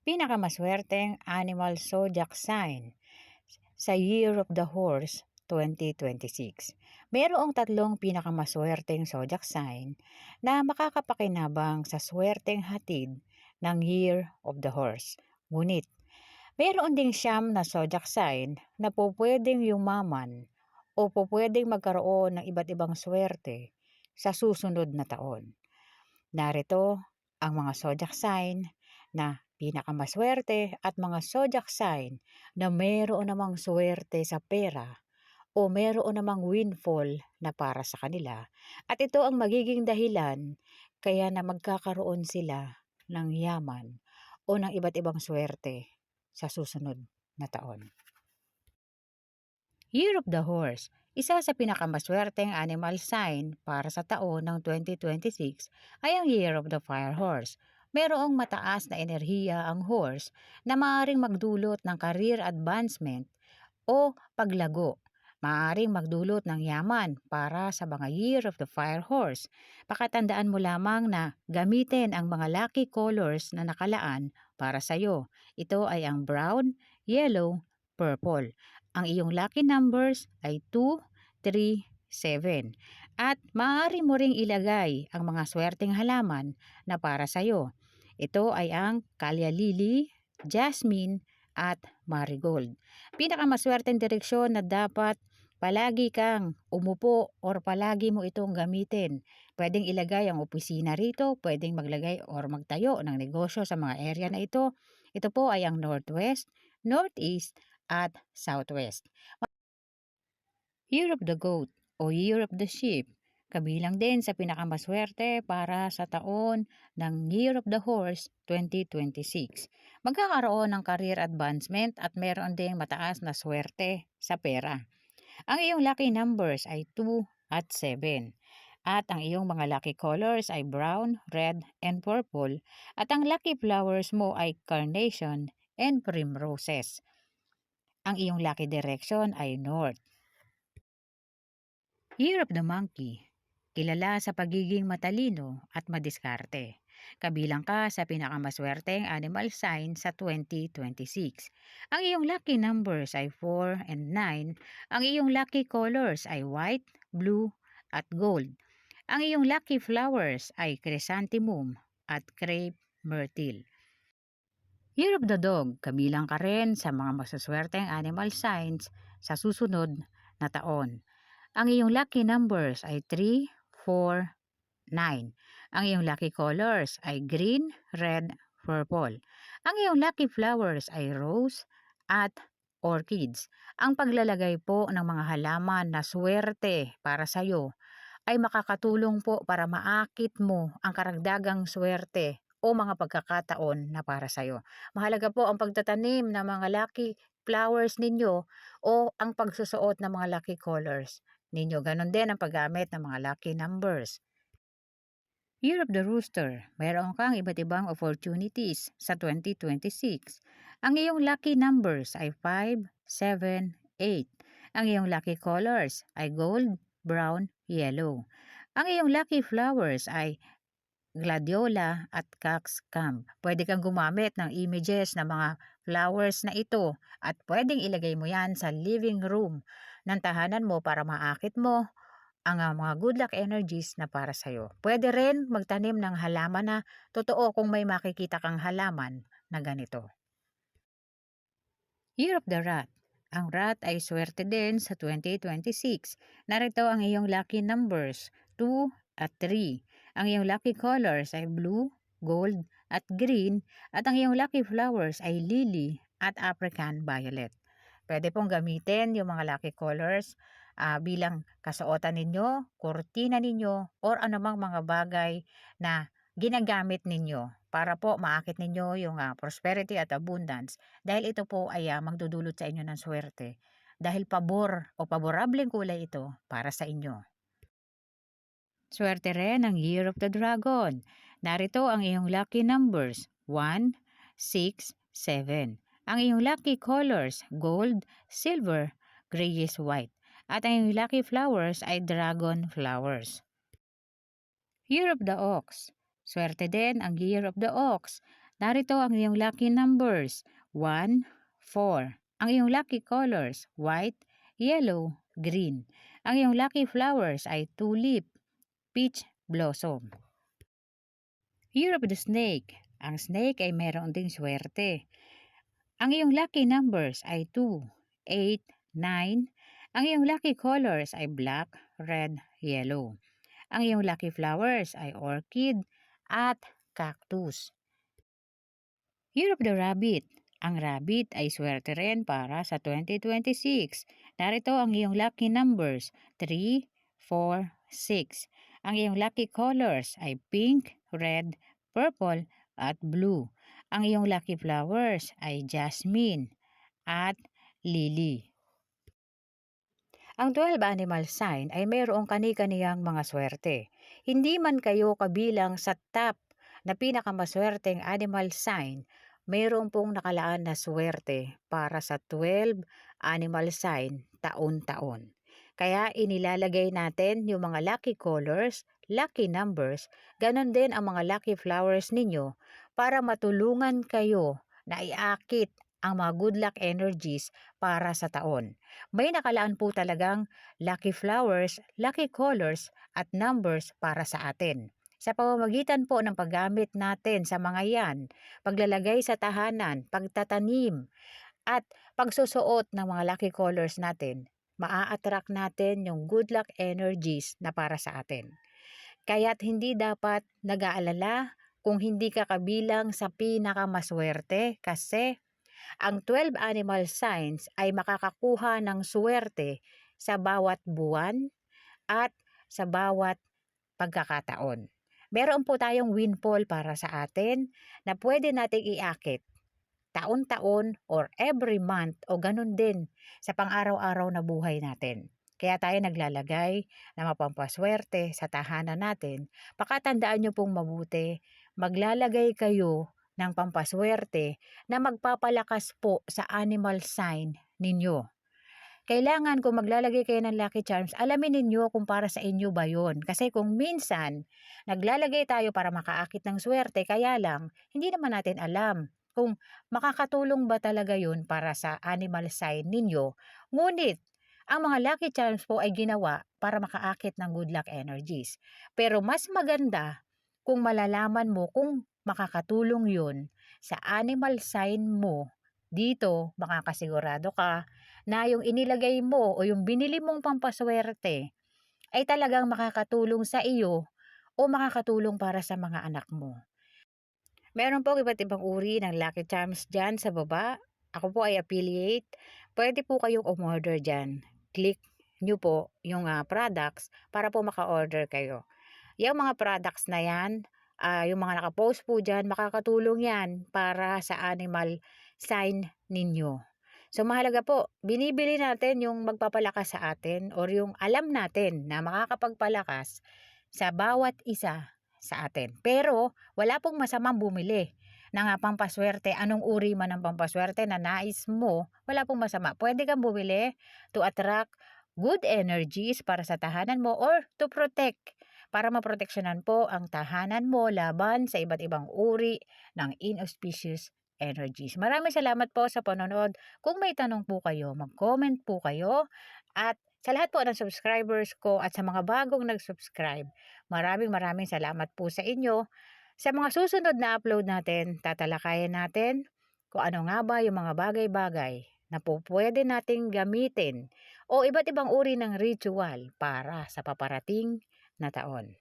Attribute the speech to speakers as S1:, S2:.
S1: Pinakamaswerteng animal zodiac sign sa Year of the Horse 2026. Mayroong tatlong pinakamaswerteng zodiac sign na makakapakinabang sa swerteng hatid ng Year of the Horse. Ngunit, mayroon ding siyam na zodiac sign na po pwedeng yumaman o po pwedeng magkaroon ng iba't ibang swerte sa susunod na taon. Narito ang mga zodiac sign na pinakamaswerte at mga zodiac sign na mayroon namang swerte sa pera o mayroon namang windfall na para sa kanila at ito ang magiging dahilan kaya na magkakaroon sila ng yaman o ng iba't ibang swerte sa susunod na taon. Year of the Horse isa sa pinakamaswerteng animal sign para sa taon ng 2026 ay ang Year of the Fire Horse. Merong mataas na enerhiya ang horse na maaaring magdulot ng career advancement o paglago. Maaaring magdulot ng yaman para sa mga Year of the Fire Horse. Pakatandaan mo lamang na gamitin ang mga lucky colors na nakalaan para sa iyo. Ito ay ang brown, yellow, purple. Ang iyong lucky numbers ay 2, 3, 7. At maaari mo ring ilagay ang mga swerteng halaman na para sa iyo. Ito ay ang Calya Lily, Jasmine, at Marigold. Pinakamaswerteng direksyon na dapat palagi kang umupo or palagi mo itong gamitin. Pwedeng ilagay ang opisina rito, pwedeng maglagay or magtayo ng negosyo sa mga area na ito. Ito po ay ang Northwest, Northeast, at Southwest. Of the Goat o Year of the Sheep, kabilang din sa pinakamaswerte para sa taon ng Year of the Horse 2026. Magkakaroon ng career advancement at meron ding mataas na swerte sa pera. Ang iyong lucky numbers ay 2 at 7. At ang iyong mga lucky colors ay brown, red, and purple. At ang lucky flowers mo ay carnation and primroses. Ang iyong lucky direction ay north. Year of the Monkey. Kilala sa pagiging matalino at madiskarte. Kabilang ka sa pinakamaswerteng animal sign sa 2026. Ang iyong lucky numbers ay 4 and 9. Ang iyong lucky colors ay white, blue, at gold. Ang iyong lucky flowers ay chrysanthemum at crepe myrtle. Year of the Dog, kabilang ka rin sa mga masaswerteng animal signs sa susunod na taon. Ang iyong lucky numbers ay 3, 4, 9. Ang iyong lucky colors ay green, red, purple. Ang iyong lucky flowers ay rose at orchids. Ang paglalagay po ng mga halaman na swerte para sa iyo ay makakatulong po para maakit mo ang karagdagang swerte o mga pagkakataon na para sa iyo. Mahalaga po ang pagtatanim ng mga lucky flowers ninyo o ang pagsusuot ng mga lucky colors ninyo. Ganon din ang paggamit ng mga lucky numbers. Year of the Rooster, mayroon kang iba't ibang opportunities sa 2026. Ang iyong lucky numbers ay 5, 7, 8. Ang iyong lucky colors ay gold, brown, yellow. Ang iyong lucky flowers ay gladiola at coxcomb. Pwede kang gumamit ng images ng mga flowers na ito at pwedeng ilagay mo yan sa living room ng tahanan mo para maakit mo ang uh, mga good luck energies na para sa'yo. Pwede rin magtanim ng halaman na totoo kung may makikita kang halaman na ganito. Year of the Rat ang rat ay swerte din sa 2026. Narito ang iyong lucky numbers, 2 at 3. Ang iyong lucky colors ay blue, gold, at green at ang iyong lucky flowers ay lily at African violet. Pwede pong gamitin yung mga lucky colors uh, bilang kasuotan ninyo, kurtina ninyo, or anumang mga bagay na ginagamit ninyo para po maakit ninyo yung uh, prosperity at abundance dahil ito po ay uh, magdudulot sa inyo ng swerte dahil pabor o paborableng kulay ito para sa inyo. Swerte rin ang Year of the Dragon. Narito ang iyong lucky numbers 1, 6, 7. Ang iyong lucky colors gold, silver, grayish white. At ang iyong lucky flowers ay dragon flowers. Year of the Ox. Swerte din ang Year of the Ox. Narito ang iyong lucky numbers. 1, 4. Ang iyong lucky colors, white, yellow, green. Ang iyong lucky flowers ay tulip, peach blossom. Year of the Snake. Ang snake ay meron ding swerte. Ang iyong lucky numbers ay 2, 8, 9. Ang iyong lucky colors ay black, red, yellow. Ang iyong lucky flowers ay orchid at cactus. Year of the Rabbit. Ang rabbit ay swerte rin para sa 2026. Narito ang iyong lucky numbers 3, 4, 6. Ang iyong lucky colors ay pink, red, purple at blue. Ang iyong lucky flowers ay jasmine at lily. Ang 12 animal sign ay mayroong kani-kaniyang mga swerte. Hindi man kayo kabilang sa top na pinakamaswerteng animal sign, mayroon pong nakalaan na swerte para sa 12 animal sign taon-taon. Kaya inilalagay natin yung mga lucky colors, lucky numbers, ganon din ang mga lucky flowers ninyo para matulungan kayo na iakit ang mga good luck energies para sa taon. May nakalaan po talagang lucky flowers, lucky colors at numbers para sa atin. Sa pamamagitan po ng paggamit natin sa mga yan, paglalagay sa tahanan, pagtatanim, at pagsusuot ng mga lucky colors natin, maa-attract natin yung good luck energies na para sa atin. Kaya't hindi dapat nag-aalala kung hindi ka kabilang sa pinakamaswerte kasi ang 12 animal signs ay makakakuha ng swerte sa bawat buwan at sa bawat pagkakataon. Meron po tayong windfall para sa atin na pwede nating iakit taon-taon or every month o ganun din sa pang-araw-araw na buhay natin. Kaya tayo naglalagay na mapampaswerte sa tahanan natin. Pakatandaan nyo pong mabuti, maglalagay kayo ng pampaswerte na magpapalakas po sa animal sign ninyo. Kailangan kung maglalagay kayo ng lucky charms, alamin ninyo kung para sa inyo ba yon. Kasi kung minsan, naglalagay tayo para makaakit ng swerte, kaya lang, hindi naman natin alam kung makakatulong ba talaga yon para sa animal sign ninyo. Ngunit, ang mga lucky charms po ay ginawa para makaakit ng good luck energies. Pero mas maganda kung malalaman mo kung makakatulong yun sa animal sign mo dito makakasigurado ka na yung inilagay mo o yung binili mong pampaswerte ay talagang makakatulong sa iyo o makakatulong para sa mga anak mo. Meron po iba't ibang uri ng Lucky Charms dyan sa baba. Ako po ay affiliate. Pwede po kayong umorder dyan. Click nyo po yung uh, products para po maka-order kayo. Yung mga products na yan, uh, yung mga nakapost po dyan, makakatulong yan para sa animal sign ninyo. So mahalaga po, binibili natin yung magpapalakas sa atin or yung alam natin na makakapagpalakas sa bawat isa sa atin. Pero wala pong masamang bumili ng pampaswerte, anong uri man ng pampaswerte na nais mo, wala pong masama. Pwede kang bumili to attract good energies para sa tahanan mo or to protect para maproteksyonan po ang tahanan mo laban sa iba't ibang uri ng inauspicious energies. Maraming salamat po sa panonood. Kung may tanong po kayo, mag-comment po kayo. At sa lahat po ng subscribers ko at sa mga bagong nag-subscribe, maraming maraming salamat po sa inyo. Sa mga susunod na upload natin, tatalakayan natin kung ano nga ba yung mga bagay-bagay na po pwede nating gamitin o iba't ibang uri ng ritual para sa paparating na taon.